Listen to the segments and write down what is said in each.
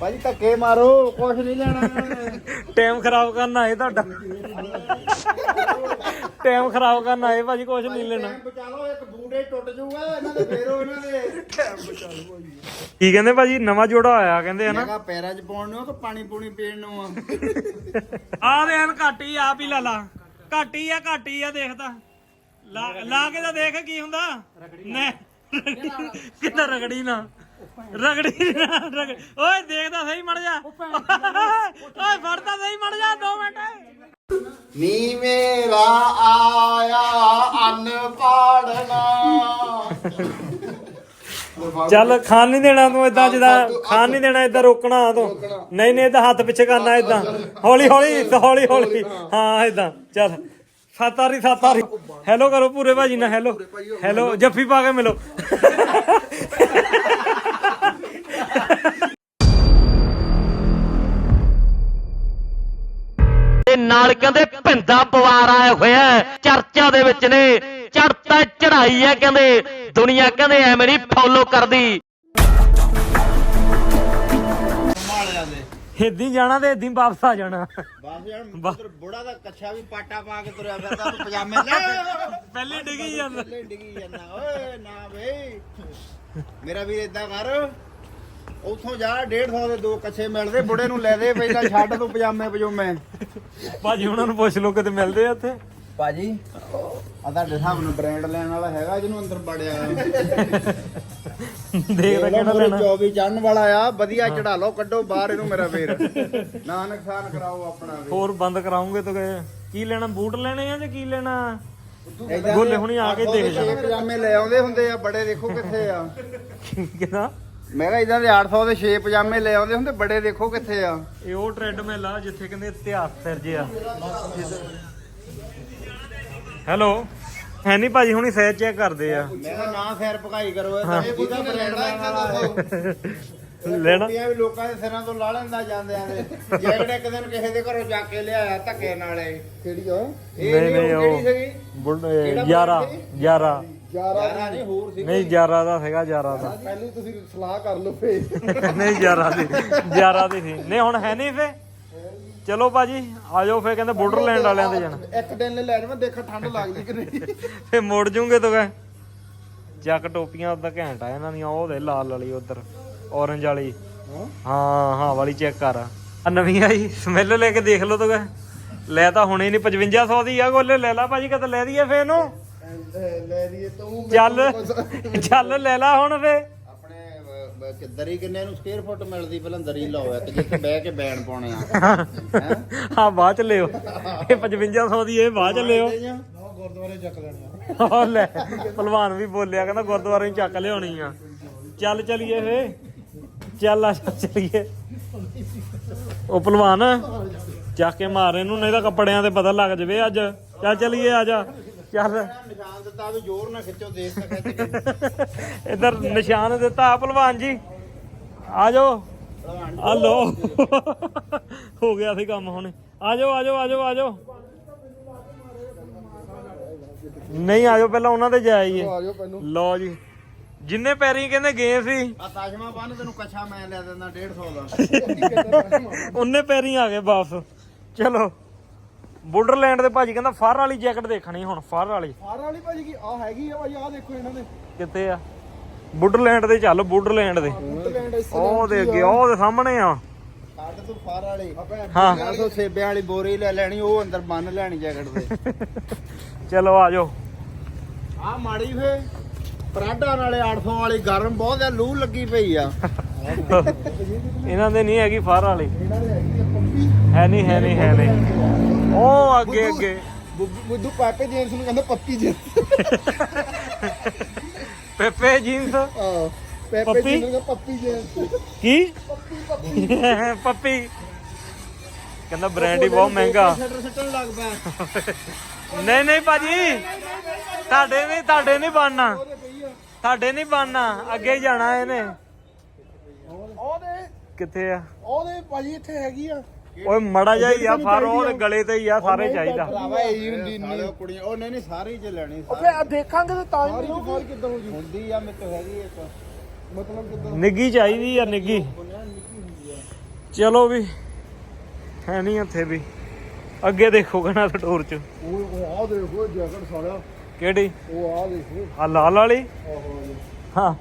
ਭਾਜੀ ਧੱਕੇ ਮਾਰੋ ਕੁਛ ਨਹੀਂ ਲੈਣਾ ਟਾਈਮ ਖਰਾਬ ਕਰਨ ਆਏ ਤੁਹਾਡਾ। ਟਾਈਮ ਖਰਾਬ ਕਰਨ ਆਏ ਭਾਜੀ ਕੁਝ ਨਹੀਂ ਲੈਣਾ। ਟਾਈਮ ਬਚਾ ਲਓ ਇੱਕ ਬੂਟੇ ਟੁੱਟ ਜਾਊਗਾ ਇਹਨਾਂ ਦੇ ਫੇਰੋ ਇਹਨਾਂ ਦੇ ਕੀ ਕਹਿੰਦੇ ਭਾਜੀ? ਨਵਾਂ ਜੋੜਾ ਆਇਆ ਕਹਿੰਦੇ ਹਨਾ ਜਗਾ ਪੈਰਾਂ 'ਚ ਪਾਉਣ ਨੂੰ ਆ ਕਿ ਪਾਣੀ ਪੂਣੀ ਪੀਣ ਨੂੰ ਆ? ਆ ਦੇ ਹਨ ਘੱਟ ਹੀ ਆਪ ਹੀ ਲਾ ਲਾ। ਘੱਟ ਹੀ ਆ ਘੱਟ ਹੀ ਆ ਦੇਖਦਾ ਲਾ ਲਾ ਕੇ ਤਾਂ ਦੇਖ ਕੀ ਹੁੰਦਾ। ਨੇ। ਕਿੰਨਾ ਰਗੜੀ ਨਾ? ਰਗੜੀ ਨਾ ਰਗੜ। ਓਏ ਦੇਖਦਾ ਸਹੀ ਮੜ ਜਾ। ਓਏ ਫੜਦਾ ਸਹੀ ਮੜ ਜਾ 2 ਮਿੰਟ। ਨੀ ਮੇਰਾ ਆਇਆ ਅੰਨ ਪਾੜਨਾ ਚੱਲ ਖਾਣ ਨਹੀਂ ਦੇਣਾ ਤੂੰ ਇਦਾਂ ਜਿੱਦਾਂ ਖਾਣ ਨਹੀਂ ਦੇਣਾ ਇਦਾਂ ਰੋਕਣਾ ਤੂੰ। ਨਹੀਂ ਨਹੀਂ ਇਦਾਂ ਹੱਥ ਪਿੱਛੇ ਕਰਨਾ ਇਦਾਂ ਹੌਲੀ ਹੌਲੀ ਹੌਲੀ ਹੌਲੀ ਹਾਂ। ਇਦਾਂ ਚੱਲ। ਸਾਤਾਰੀ ਸਾਤਾਰੀ ਹੈਲੋ ਕਰੋ ਪੂਰੇ ਭਾਜੀ ਨਾਲ ਹੈਲੋ ਹੈਲੋ ਜੱਫੀ ਪਾ ਕੇ ਮਿਲੋ। ਤੇ ਨਾਲ ਕਹਿੰਦੇ ਭਿੰਦਾ ਪਵਾਰ ਆਇਆ ਹੋਇਆ ਚਰਚਾ ਦੇ ਵਿੱਚ ਨੇ। ਚੜਤਾ ਚੜਾਈ ਹੈ ਕਹਿੰਦੇ। ਦੁਨੀਆ ਕਹਿੰਦੇ ਐਵੇਂ ਨਹੀਂ ਫੋਲੋ ਕਰਦੀ। ਏਦਾਂ ਹੀ ਜਾਣਾ ਤੇ ਏਦਾਂ ਹੀ ਵਾਪਸ ਆ ਜਾਣਾ। ਬਸ ਯਾਰ ਉਧਰ ਬੁੜਾ ਦਾ ਕੱਛਾ ਵੀ ਪਾਟਾ ਪਾ ਕੇ ਤੁਰਿਆ ਫਿਰਦਾ ਉਹਨੂੰ ਪਜਾਮੇ ਲੈ ਪਹਿਲੇ ਡਿੱਗੀ ਜਾਂਦਾ। ਥੱਲੇ ਡਿੱਗੀ ਜਾਂਦਾ। ਓਏ ਨਾ ਬਈ। ਮੇਰਾ ਵੀਰ ਇਦਾਂ ਕਰ ਉਥੋਂ ਜਾ 150 ਦੇ ਦੋ ਕੱਛੇ ਮਿਲਦੇ ਬੁੜੇ ਨੂੰ ਲੈ ਦੇ ਪਹਿਲਾਂ ਛੱਡ ਤੂੰ ਪਜਾਮੇ ਪਜੂਮੇ ਭਾਜੀ ਉਹਨਾਂ ਨੂੰ ਪੁੱਛ ਲੋ ਕਿਤੇ ਮਿਲਦੇ ਆ ਉੱਥੇ। ਭਾਜੀ। ਆ ਤੁਹਾਡੇ ਹਿਸਾਬ ਨਾਲ ਬ੍ਰਾਂਡ ਲੈਣ ਵਾਲਾ ਹੈਗਾ ਜਿਹਨੂੰ ਅੰਦਰ ਬੜਿਆ ਦੇਖਦਾ ਕਿਹੜਾ ਲੈਣਾ। 24 ਚੜਨ ਵਾਲਾ ਆ ਵਧੀਆ ਚੜਾ ਲਓ ਕੱਢੋ ਬਾਹਰ ਇਹਨੂੰ ਮੇਰਾ ਵੀਰ। ਨਾ ਨੁਕਸਾਨ ਕਰਾਓ ਆਪਣਾ ਵੀ ਹੋਰ ਬੰਦ ਕਰਾਉਂਗੇ ਤਾਂ ਗਏ ਕੀ ਲੈਣਾ ਬੂਟ ਲੈਣੇ ਆ ਜਾਂ ਕੀ ਲੈਣਾ? ਏਦਾਂ ਗੋਲੇ ਦੇ ਹੁਣੀ ਆ ਕੇ ਅੱਠ ਸੌ ਦੇਖ ਦੇ ਛੇ ਜਾਣਾ। ਪਜਾਮੇ ਲੈ ਆਉਂਦੇ ਹੁੰਦੇ ਆ ਬੜੇ ਦੇਖੋ ਕਿੱਥੇ ਆ। ਕਿਦਾਂ ਮੈਂ ਕਿਹਾ ਇਦਾਂ ਦੇ 800 ਦੇ 6 ਪਜਾਮੇ ਲੈ ਆਉਂਦੇ ਹੁੰਦੇ ਬੜੇ ਦੇਖੋ ਕਿੱਥੇ ਆ। ਇਹ ਉਹ ਟ੍ਰੈਡਮਿਲ ਆ ਜਿੱਥੇ ਕਹਿੰਦੇ ਇਤਿਹਾਸ ਸਿਰ ਜੇ ਆ ਹੈਲੋ। ਹੈ ਨਹੀਂ ਭਾਜੀ ਹੁਣੀ ਸਹਿਜ ਚੈੱਕ ਕਰਦੇ ਆ। ਮੈਂ ਕਿਹਾ ਨਾ ਸਿਰ ਭਕਾਈ ਕਰੋ ਇਹ ਕਿਹਦਾ ਬ੍ਰਾਂਡ ਵਾਲਾ ਲੈਣਾ। ਇਹ ਵੀ ਲੋਕਾਂ ਦੇ ਸਿਰਾਂ ਤੋਂ ਲਾ ਲੈਂਦਾ ਜਾਂਦਿਆਂ ਦੇ। ਜੈਕਟ ਇੱਕ ਦਿਨ ਕਿਸੇ ਦੇ ਘਰੋਂ ਜਾ ਕੇ ਲਿਆਇਆ ਧੱਕੇ ਨਾਲੇ ਕਿਹੜੀ ਆ ਇਹ ਨਹੀਂ, ਉਹ- ਕਿਹੜੀ ਸੀਗੀ? ਬੁੱਢ ਕਿਹੜਾ ਯਾਰਾ brand ਸੀ? ਯਾਰਾ ਯਾਰਾ ਨਹੀਂ ਹੋਰ ਸੀ ਨਹੀਂ ਯਾਰਾ ਦਾ ਹੈਗਾ ਯਾਰਾ ਦਾ। ਪਹਿਲਾਂ ਤੁਸੀਂ ਸਲਾਹ ਕਰ ਲਓ ਫੇ ਨਹੀਂ ਯਾਰਾ ਦੀ ਯਾਰਾ ਦੀ ਸੀ। ਨਹੀਂ ਹੁਣ ਹੈ ਨਹੀਂ ਫੇ? ਚਲੋ ਭਾਜੀ ਆ ਜਾਓ ਫੇ ਕਹਿੰਦੇ ਬਾਰਡਰਲੈਂਡ ਵਾਲਿਆਂ ਦੇ ਜਾਣਾ। ਇੱਕ ਦਿਨ ਲੈ ਲੈ ਜਾਵਾਂ ਦੇਖਾ ਠੰਡ ਲੱਗਦੀ ਕਿ ਨਹੀਂ। ਫੇ ਮੁੜ ਜੂਗੇ ਤੋ ਗਏ ਚੱਕ ਟੋਪੀਆਂ ਉਦਾਂ ਘੈਂਟ ਆ ਇਹਨਾਂ ਦੀਆਂ ਉਹ ਦੇ ਲਾਲ ਵਾਲੀ ਉਧਰ orange ਵਾਲੀ। ਹਾਂ? ਹਾਂ ਵਾਲੀ ਚੈੱਕ ਕਰ। ਆ ਨਵੀਂ ਆਈ ਸਮੈਲ ਲੈ ਕੇ ਦੇਖ ਲਓ ਤੋ ਗਏ ਲੈ ਤਾਂ ਹੁਣੇ ਨਹੀਂ 5500 ਦੀ ਆ ਗੋਲੇ ਲੈ ਲਾ ਭਾਜੀ ਕਦ ਲੈ ਦਈਏ ਫੇ ਇਹਨੂੰ। ਲੈ ਦੀਏ ਤੂੰ ਚੱਲ ਚੱਲ ਲੈ ਲਾ ਹੁਣ ਫੇ ਕਿ ਦਰੀ ਕਿੰਨੇ ਨੂੰ ਸਕੁਅਰ ਫੁੱਟ ਮਿਲਦੀ ਪਹਿਲਾਂ ਦਰੀ ਲਾਓ ਇੱਕ ਜਿੱਥੇ ਬਹਿ ਕੇ ਬੈਣ ਪਾਉਣੇ ਆ। ਹੈਂ? ਬਾਅਦ ਚ ਲਿਓ। ਇਹ 5500 ਦੀ ਇਹ ਬਾਅਦ ਚ ਲਿਓ। ਗੁਰਦੁਆਰੇ ਚੱਕ ਲੈਣੇ ਉਹ ਲੈ ਪਹਿਲਵਾਨ ਵੀ ਬੋਲਿਆ ਕਹਿੰਦਾ ਗੁਰਦੁਆਰੇ ਨੂੰ ਚੱਕ ਲਿਆਉਣੀ ਆ। ਚੱਲ ਚਲੀਏ ਫੇ। ਚੱਲ ਆ ਚੱਲ ਚਲੀਏ। ਉਹ ਪਹਿਲਵਾਨ ਚੱਕ ਕੇ ਮਾਰ ਇਹਨੂੰ ਨਹੀਂ ਤਾਂ ਕੱਪੜਿਆਂ ਤੇ ਪਤਾ ਲੱਗ ਜਵੇ ਅੱਜ। ਚੱਲ ਚਲੀਏ ਆ ਜਾ। ਚੱਲ। ਨਿਸ਼ਾਨ ਦਿੱਤਾ ਵੀ ਜ਼ੋਰ ਨਾ ਖਿੱਚੋ ਦੇਖ ਸਕੇ ਇਧਰ ਨਿਸ਼ਾਨ ਦਿੱਤਾ ਆ ਪਹਿਲਵਾਨ ਜੀ। ਆ ਜਾਓ। ਆ ਲੋ ਹੋ ਗਿਆ ਸੀ ਕੰਮ ਹੁਣ। ਆ ਜਾਓ ਆ ਜਾਓ ਆ ਜਾਓ ਆ ਜਾਓ। ਨਹੀਂ ਆ ਜਾਓ ਪਹਿਲਾਂ ਉਹਨਾਂ ਦੇ ਜਾਈਏ। ਲਓ ਜੀ। ਜਿੰਨੇ ਪੈਰੀ ਕਹਿੰਦੇ ਗਏ ਸੀ। ਆ ਤਾਜਮਾ ਬੰਨ ਤੈਨੂੰ ਕੱਛਾ ਮੈਂ ਲੈ ਦਿੰਦਾ 150 ਦਾ। ਉਹਨੇ ਪੈਰੀ ਆ ਗਏ ਵਾਪਸ। ਚਲੋ। ਬੁੱਡਰਲੈਂਡ ਦੇ ਭਾਜੀ ਕਹਿੰਦਾ ਫਰ ਵਾਲੀ ਜੈਕਟ ਦੇਖਣੀ ਹੁਣ ਫਰ ਵਾਲੀ। ਫਾਰ ਵਾਲੀ ਭਾਜੀ ਕੀ ਆ ਹੈਗੀ ਆ ਭਾਜੀ ਆ ਦੇਖੋ ਇਹਨਾਂ ਦੇ। ਕਿੱਥੇ ਆ? ਬੁੱਡਰਲੈਂਡ ਦੇ ਚੱਲ ਬੁੱਡਰਲੈਂਡ ਦੇ। ਉਹ ਦੇ ਅੱਗੇ ਉਹ ਦੇ ਸਾਹਮਣੇ ਆ। ਸਾਡੇ ਤੋਂ ਫਾਰ ਵਾਲੀ। ਹਾਂ। 400 ਸੇਬਿਆਂ ਵਾਲੀ ਬੋਰੀ ਲੈ ਲੈਣੀ ਉਹ ਅੰਦਰ ਬੰਨ ਲੈਣੀ ਜੈਕਟ ਦੇ। ਚਲੋ ਆ ਜਾਓ। ਆ ਮਾੜੀ ਫੇ ਪਰਾਡਾ ਨਾਲੇ 800 ਵਾਲੀ ਗਰਮ ਬਹੁਤ ਆ ਲੂ ਲੱਗੀ ਪਈ ਆ। ਇਹਨਾਂ ਦੇ ਨਹੀਂ ਹੈਗੀ ਫਰ ਵਾਲੀ। ਹੈ ਨਹੀਂ ਹੈ ਨਹੀਂ ਹੈ ਨਹੀਂ। ਉਹ ਅੱਗੇ ਅੱਗੇ। ਬੁੱਧੂ ਪਾਪੇ ਜੇਮਸ ਨੂੰ ਕਹਿੰਦਾ ਪੱਪੀ ਜੇਮਸ। Pepe jeans? ਆ ਪੱਪੀ? ਪੇਪੇ? ਨੂੰ ਜੇਮਸ। ਕੀ? ਪੱਪੀ ਕਹਿੰਦਾ ਬ੍ਰਾਂਡ ਹੀ ਬਹੁਤ ਮਹਿੰਗਾ। ਨਹੀਂ ਨਹੀਂ ਭਾਜੀ। ਤੁਹਾਡੇ ਨਹੀਂ ਤੁਹਾਡੇ ਨਹੀਂ ਬਣਨਾ। ਤੁਹਾਡੇ ਨਹੀਂ ਬਣਨਾ। ਅੱਗੇ ਹੀ ਜਾਣਾ ਇਹਨੇ। ਕਿੱਥੇ ਆ? ਉਹਦੇ ਭਾਜੀ ਇੱਥੇ ਹੈਗੀ ਆ। ਓਏ ਮੜਾ ਜਾ ਹੀ ਆ ਫਰ ਉਹਦੇ ਗਲੇ ਤੇ ਹੀ ਆ ਸਾਰੇ ਚਾਹੀਦਾ। ਭਰਾਵਾ ਇਹ ਹੁੰਦੀ ਨਹੀਂ। ਕੁੜੀਆਂ ਉਹ ਨਹੀਂ ਨਹੀਂ ਸਾਰੇ ਹੀ ਚ ਲੈਣੀ ਫੇ ਆ ਦੇਖਾਂਗੇ ਤਾਂ ਤਾਂ ਹੀ ਨਹੀਂ ਫਾਰ ਕਿੱਦਾਂ ਹੋ ਜੀ? ਹੁੰਦੀ ਆ ਮੇਰੇ ਤੋਂ ਹੈਗੀ ਇੱਕ। ਮਤਲਬ ਕਿੱਦਾਂ? ਨਿੱਗੀ ਚਾਹੀਦੀ ਆ ਨਿੱਗੀ। ਚਲੋ ਵੀ ਹੈ ਨਹੀਂ ਇੱਥੇ ਵੀ। ਅੱਗੇ ਦੇਖੋ ਕਨਾ ਸਟੋਰ ਚ। ਉਹ ਉਹ ਆ ਦੇਖੋ ਜੈਕਟ ਸਾਲਿਆ। ਕਿਹੜੀ? ਉਹ ਆ ਦੇਖੋ। ਆ ਲਾਲ ਵਾਲੀ? ਹਾਂ।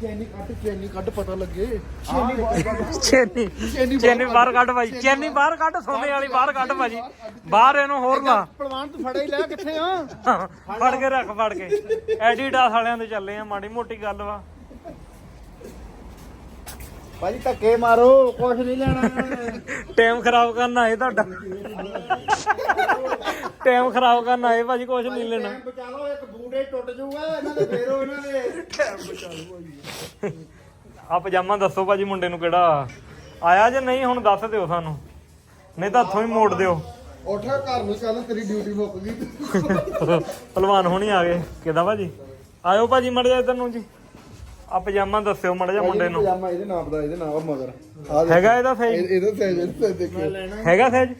ਚੈਨੀ ਕੱਟ ਚੈਨੀ ਕੱਟ ਪਤਾ ਲੱਗੇ। ਚੈਨੀ ਬਾਹਰ ਕੱਢ। ਚੈਨੀ ਚੈਨੀ ਬਾਹਰ ਕੱਢ ਭਾਜੀ ਚੈਨੀ ਬਾਹਰ ਕੱਢ ਸੋਨੇ ਵਾਲੀ ਬਾਹਰ ਕੱਢ ਭਾਜੀ। ਬਾਹਰ ਇਹਨੂੰ ਹੋਰ ਲਾ। ਪਹਿਲਵਾਨ ਤੂੰ ਫੜਾ ਹੀ ਲੈ ਕਿੱਥੇ ਆ? ਫੜ ਕੇ ਰੱਖ ਫੜ ਕੇ। ਐਡੀਡਾਸ ਵਾਲਿਆਂ ਦੇ ਚੱਲੇ ਆ ਮਾੜੀ ਮੋਟੀ ਗੱਲ ਵਾ। ਭਾਜੀ ਧੱਕੇ ਮਾਰੋ ਕੁਛ ਨਹੀਂ ਲੈਣਾ। ਟਾਈਮ ਖਰਾਬ ਕਰਨ ਆਏ ਤੁਹਾਡਾ। ਟਾਈਮ ਖਰਾਬ ਕਰਨ ਆਏ ਭਾਜੀ ਕੁਝ ਨਹੀਂ ਲੈਣਾ। ਟਾਈਮ ਬਚਾ ਲਓ ਇੱਕ ਬੂਟੇ ਟੁੱਟ ਜਾਊਗਾ ਇਹਨਾਂ ਦੇ ਫੇਰੋ ਇਹਨਾਂ ਦੇ। ਆ ਪਜਾਮਾ ਦੱਸੋ ਭਾਜੀ ਮੁੰਡੇ ਨੂੰ ਕਿਹੜਾ। ਆਇਆ ਜੇ ਨਹੀਂ ਹੁਣ ਦੱਸ ਦਿਓ ਸਾਨੂੰ। ਨਹੀਂ ਤਾਂ ਹੱਥੋਂ ਹੀ ਮੋੜ ਦਿਓ। ਉੱਠਾ ਘਰ ਨੂੰ ਚੱਲ ਤੇਰੀ ਡਿਊਟੀ ਮੁੱਕ ਗਈ। ਪਹਿਲਵਾਨ ਹੋਣੀ ਆ ਗਏ। ਕਿਦਾਂ ਭਾਜੀ? ਆਇਓ ਭਾਜੀ ਮੜ ਜਾ ਇਧਰ ਨੂੰ ਜੀ। ਆ ਪਜਾਮਾ ਦੱਸਿਓ ਮੜ ਜਾ ਮੁੰਡੇ ਨੂੰ। ਪਜਾਮਾ ਇਹਦੇ ਨਾਮ ਦਾ ਇਹਦੇ ਨਾਮ ਮਗਰ। ਆ ਹੈਗਾ ਇਹਦਾ ਸਾਈਜ਼ ਇਹਦਾ ਸਾਈਜ਼ ਇਹਦਾ ਦੇਖਿਓ। ਹੈਗਾ ਸਾਈਜ਼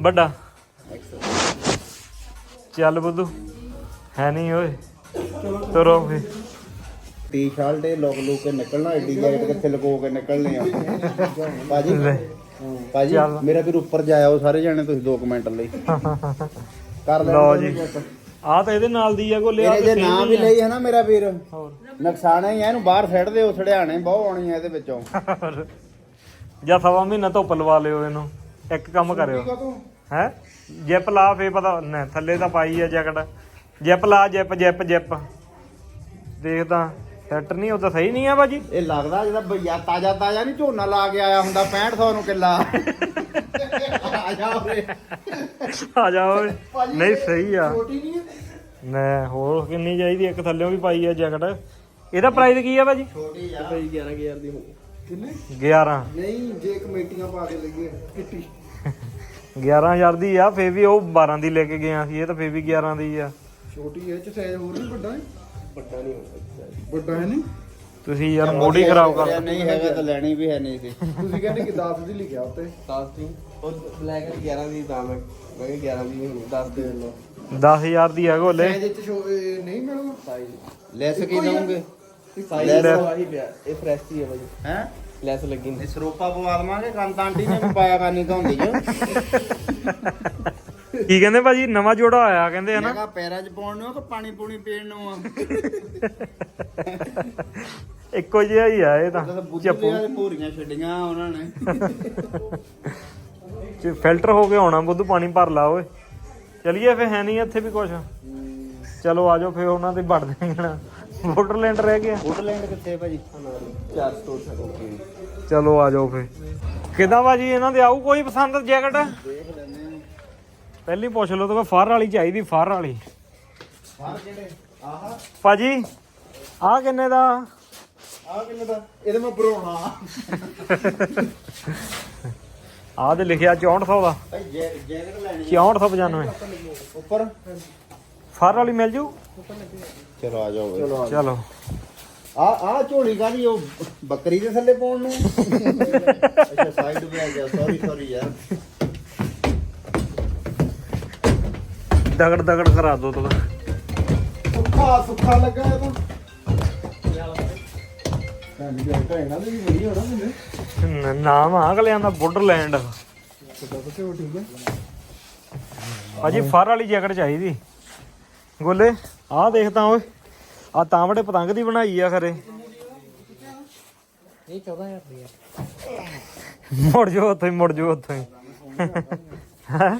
ਵੱਡਾ। ਚੱਲ ਬੁੱਧੂ ਹੈ ਨਹੀਂ ਓਏ। ਤੁਰੋ ਫੇ ਟੀ-ਸ਼ਰਟ ਇਹ ਲੋਕ ਲੋਕ ਕੇ ਨਿਕਲਣਾ ਐਡੀ ਜੈਕਟ ਕਿੱਥੇ ਲਗੋ ਕੇ ਨਿਕਲਨੇ ਆ। ਭਾਜੀ ਚੱਲ। ਮੇਰਾ ਵੀ ਉੱਪਰ ਜਾਇਓ ਸਾਰੇ ਜਣੇ ਤੁਸੀਂ 2 ਮਿੰਟ ਲਈ। ਕਰ ਲੈ ਲਓ ਜੀ। ਆ ਤਾਂ ਇਹਦੇ ਨਾਲ ਦੀ ਆ ਗੋਲੇ ਆ ਇਹਨੇ ਜੇ ਨਾਂ ਵੀ ਲਈ ਹੈ ਨਾ ਮੇਰਾ ਵੀਰ। ਹੋਰ। ਨੁਕਸਾਨ ਹੀ ਹੈ ਇਹਨੂੰ ਬਾਹਰ ਸੱਟ ਦਿਓ ਛੜਿਆਣੇ ਬਹੁਤ ਆਉਣੀ ਹੈ ਇਹਦੇ ਵਿੱਚੋਂ। ਜਾਂ ਸਵਾ ਮਹੀਨਾ ਧੁੱਪ ਲਵਾ ਲਿਓ ਇਹਨੂੰ ਇੱਕ ਕੰਮ ਕਰਿਓ। ਹੈ? ਜਿਪ ਲਾ ਫੇ ਪਤਾ ਨਾ ਥੱਲੇ ਤਾਂ ਪਾਈ ਆ ਜੈਕਟ। ਜਿਪ ਲਾ ਜਿਪ ਜਿਪ ਜਿਪ। ਦੇਖਦਾ। ਸੈੱਟ ਨਹੀਂ ਉਹ ਤਾਂ ਸਹੀ ਨਹੀਂ ਆ ਬਾਜੀ ਇਹ ਲੱਗਦਾ ਜਿਹਦਾ ਬਈਆ ਤਾਜ਼ਾ ਤਾਜ਼ਾ ਨਹੀਂ ਝੋਨਾ ਲਾ ਕੇ ਆਇਆ ਹੁੰਦਾ 6500 ਨੂੰ ਕਿੱਲਾ। ਆ ਜਾ ਉਰੇ ਆ ਜਾ ਓਏ। ਨਹੀਂ ਸਹੀ ਆ। ਛੋਟੀ ਨਹੀਂ ਹੈ? ਨਾ ਹੋਰ ਕਿੰਨੀ ਚਾਹੀਦੀ ਇੱਕ ਥੱਲੇੋਂ ਵੀ ਪਾਈ ਆ ਜੈਕਟ। ਇਹਦਾ ਪ੍ਰਾਈਸ ਕੀ ਆ ਬਾਜੀ ਛੋਟੀ ਆ। ਭਾਈ 11000 ਦੀ ਹੋ ਕਿੰਨੇ? 11 ਨਹੀਂ ਜੇ ਕਮੇਟੀਆਂ ਪਾ ਕੇ ਲਈਏ। ਕਿੱਟੀ 11000 ਦੀ ਆ ਫੇ ਵੀ ਉਹ 12 ਦੀ ਲੈ ਕੇ ਗਿਆ ਸੀ ਇਹ ਤਾਂ ਫੇ ਵੀ 11 ਦੀ ਆ। ਛੋਟੀ ਇਹ ਚ ਸਾਈਜ਼ ਹੋਰ ਨਹੀਂ ਵੱਡਾ ਹੈ। ਵੱਡਾ ਨਹੀਂ ਵੱਡਾ ਹੈ ਨਹੀਂ? ਤੁਸੀਂ ਯਾਰ ਮੂਡ ਹੀ ਖਰਾਬ ਕਰ ਕਰਿਆ, ਨਹੀਂ ਹੈਗਾ ਤਾਂ ਲੈਣੀ ਵੀ ਹੈ ਨਹੀਂ ਸੀ ਤੁਸੀਂ ਕਹਿੰਦੇ ਕਿ 10 ਦੀ ਲਿਖਿਆ ਉੱਤੇ। 10 ਦੀ ਉਹ ਬਲੈਕ 11 ਦੀ ਦਾਮ ਹੈ ਮੈਂ ਕਿਹਾ 11 ਦੀ ਨਹੀਂ 10 ਦੇ ਲਓ 10000 ਦੀ ਆ ਗੋਲੇ। ਸਾਈਜ਼ ਚ ਇਹ ਨਹੀਂ ਮਿਲੂਗਾ ਲੈਸ ਕੀ ਦਵਾਂਗੇ ਸਾਈਜ਼ ਲੈ। ਤਾਂ ਆਹੀ ਪਿਆ। ਇਹ ਫਰੈਸ਼ ਹੀ ਹੈ ਭਾਈ ਹੈ? ਲੈਸ ਲੱਗੀ ਇਹ ਨਹੀਂ ਸਰੋਪਾ ਪਵਾ ਦਵਾਂਗੇ ਕੰਤ ਆਂਟੀ ਨੇ ਵੀ ਪਾਇਆ ਕਰਨੀ ਧੋਂਦੀ ਚ ਕੀ ਕਹਿੰਦੇ ਭਾਜੀ? ਨਵਾਂ ਜੋੜਾ ਆਇਆ ਕਹਿੰਦੇ ਹਨਾ? ਕਿਹਾ ਪੈਰਾਂ 'ਚ ਪਾਉਣ ਨੂੰ ਕਿ ਪਾਣੀ ਪੂਣੀ ਪੀਣ ਨੂੰ ਆ? ਇੱਕੋ ਜਿਹਾ ਹੀ ਆ ਇਹ ਤਾਂ ਚੱਪੂ। ਦੇ ਭੂਰੀਆਂ ਛੱਡੀਆਂ ਉਹਨਾਂ ਨੇ। ਫਿਲਟਰ ਹੋ ਕੇ ਆਉਣਾ ਬੁੱਧੂ ਪਾਣੀ ਭਰ ਲਾ ਓਏ। ਚਲਿਏ ਫੇ ਹੈ ਨਹੀਂ ਇੱਥੇ ਵੀ ਕੁਛ। ਚਲੋ ਆਜੋ ਫੇ ਉਹਨਾਂ ਤੇ ਵੜ ਨਾ ਵੋਟਰਲੈਂਡ ਰਹਿ ਗਿਆ। ਵੁੱਡਲੈਂਡ ਕਿੱਥੇ ਭਾਜੀ? ਚਾਰ ਸਟੋਰ ਹੈ ਓਕੇ ਚਲੋ ਆਜੋ ਫੇ ਕਿਦਾਂ ਭਾਜੀ? ਇਹਨਾਂ ਦੇ ਆਊ ਕੋਈ ਪਸੰਦ ਜੈਕਟ? ਦੇਖ ਆ ਪਹਿਲੀ ਪੁੱਛ ਲਓ ਤਾਂ ਫਰ ਵਾਲੀ ਚਾਹੀਦੀ ਫਰ ਵਾਲੀ। ਬਾਹਰ ਕਿਹੜੇ ਆਹ ਭਾਜੀ ਆਹ ਕਿੰਨੇ ਦਾ? ਆਹ ਕਿੰਨੇ ਦਾ? ਇਹਦੇ ਮੈਂ ਭਰੋਣਾ ਆਹ ਤੇ ਲਿਖਿਆ 6400 ਦਾ। ਜੈਕਟ ਲੈਣੀ 6495 ਉੱਪਰ? ਫਰ ਵਾਲੀ ਮਿਲ ਜੂ? ਚਲੋ ਆ ਜਾਓ ਚਲੋ ਚਲੋ। ਆ ਆ ਝੋਲੀ ਕਾਦੀ ਉਹ ਬੱਕਰੀ ਦੇ ਥੱਲੇ ਪਾਉਣ ਨੂੰ? ਅੱਛਾ ਸਾਈਡ ਤੇ ਆ ਗਿਆ। ਸੌਰੀ ਸੌਰੀ ਯਾਰ। ਦਗੜ ਦਗੜ ਕਰਾ ਦੋ ਤੋ। ਸੁੱਖਾ ਸੁੱਖਾ ਲੱਗਾ ਇਹ ਤਾਂ। ਵੀ ਵਧੀਆ ਹੋਣਾ ਮੈਨੂੰ। ਨਾਮ ਆ ਅਗਲਿਆਂ ਦਾ ਬੁੱਡਰਲੈਂਡ ਠੀਕ ਹੈ ਭਾਜੀ ਫਰ ਵਾਲੀ ਜੈਕਟ ਚਾਹੀਦੀ। ਗੋਲੇ ਆਹ ਦੇਖਦਾ ਓਏ। ਆ ਤਾਂ ਬੜੇ ਪਤੰਗ ਦੀ ਬਣਾਈ ਆ ਖਰੇ। ਇਹ 14000 ਦੀ ਹੈ ਮੁੜ ਜੋ ਉੱਥੋਂ ਮੁੜ ਜੋ ਉੱਥੋਂ। ਹੈਂ?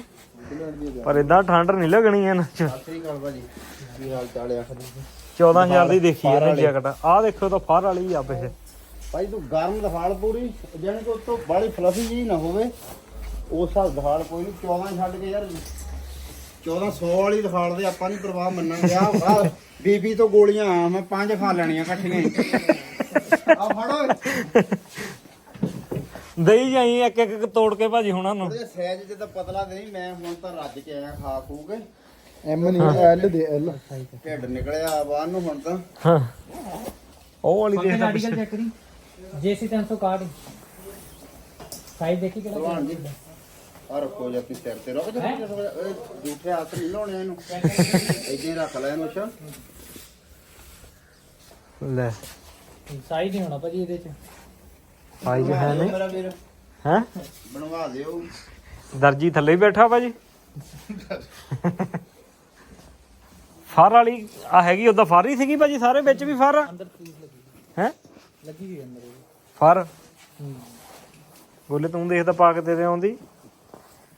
ਪਰ ਇਦਾਂ ਠੰਡ ਨਹੀਂ ਲੱਗਣੀ ਇਹਨਾਂ ਚ। ਸ੍ਰੀ ਅਕਾਲ ਭਾਜੀ ਕੀ ਹਾਲ ਚਾਲ ਆ 14000 ਦੀ ਦੇਖੀ ਇਹਨੇ ਜੈਕਟ। ਆਹ ਦੇਖੋ ਤਾਂ ਫਰ ਵਾਲੀ ਆ ਪਿੱਛੇ। ਭਾਈ, ਤੂੰ ਗਰਮ ਦਿਖਾਲ ਪੂਰੀ ਜਾਨੀ ਕਿ ਉਤੋਂ ਬਾਲੀ ਫਲਫੀ ਜੀ ਨਾ ਹੋਵੇ। ਉਸ ਹਿਸਾਬ ਦਿਖਾਲ ਕੋਈ ਨਹੀਂ 14 ਛੱਡ ਕੇ ਯਾਰ 1400 ਵਾਲੀ ਦਿਖਾਲ ਦੇ ਆਪਾਂ ਨਹੀਂ ਪ੍ਰਵਾਹ ਮੰਨਾਂਗੇ। ਆ ਬੀਬੀ ਤੋਂ ਗੋਲੀਆਂ, ਮੈਂ ਪੰਜ ਖਾ ਲੈਣੀਆਂ ਇਕੱਠੀਆਂ ਆ ਫੜੋ। ਦੇਈ ਜਾਈ ਇੱਕ ਇੱਕ ਤੋੜ ਕੇ ਭਾਜੀ ਹੁਣਾਂ ਨੂੰ। ਉਹਦੇ ਸਹਿਜ ਜੇ ਤਾਂ ਪਤਲਾ ਨਹੀਂ ਮੈਂ ਹੁਣ ਤਾਂ ਰੱਜ ਕੇ ਆਇਆ ਖਾ ਖੂ ਕੇ। ਐਮ ਨਹੀਂ ਐਲ ਦੇ ਐਲ। ਢਿੱਡ ਨਿਕਲਿਆ ਬਾਹਰ ਨੂੰ ਹੁਣ ਤਾਂ। ਹਾਂ। ਉਹ ਵਾਲੀ ਦੇਖਦਾ ਆਰਟੀਕਲ ਚੈੱਕ ਕਰੀ। ਜੇਸੀ 361 ਸਾਈਜ਼ ਦੇਖੀ ਕਿਹੜਾ ਭਲਵਾਨ ਜੀ ਆ ਰੱਖੋ ਜਾਂ ਤੁਸੀਂ ਸਿਰ ਤੇ ਰੱਖ ਦੇ ਇਹ ਜੂਠੇ ਹੱਥ ਨਹੀਂ ਲਾਉਣੇ ਇਹਨੂੰ। ਹੀ ਰੱਖ ਲੈ ਇਹਨੂੰ ਅੱਛਾ। ਲੈ। ਸਾਈਜ਼ ਨਹੀਂ ਹੋਣਾ ਭਾਜੀ ਇਹਦੇ ਚ। ਸਾਈਜ਼ ਹੈ ਨਹੀਂ। ਮੇਰਾ ਵੀਰ। ਹੈ? ਬਣਵਾ ਦਿਓ। ਦਰਜੀ ਥੱਲੇ ਹੀ ਬੈਠਾ ਭਾਜੀ ਫਰ ਵਾਲੀ ਆ ਹੈਗੀ ਉਹਦਾ ਫਰ ਹੀ ਸੀਗੀ ਭਾਜੀ ਸਾਰੇ ਵਿੱਚ ਵੀ ਫਰ ਹੈ? ਲੱਗੀ ਹੋਈ ਅੰਦਰ। ਫਰ? ਬੋਲੇ ਤੂੰ ਦੇਖਦਾ ਪਾ ਕੇ ਤੇਰੇ ਆਉਂਦੀ।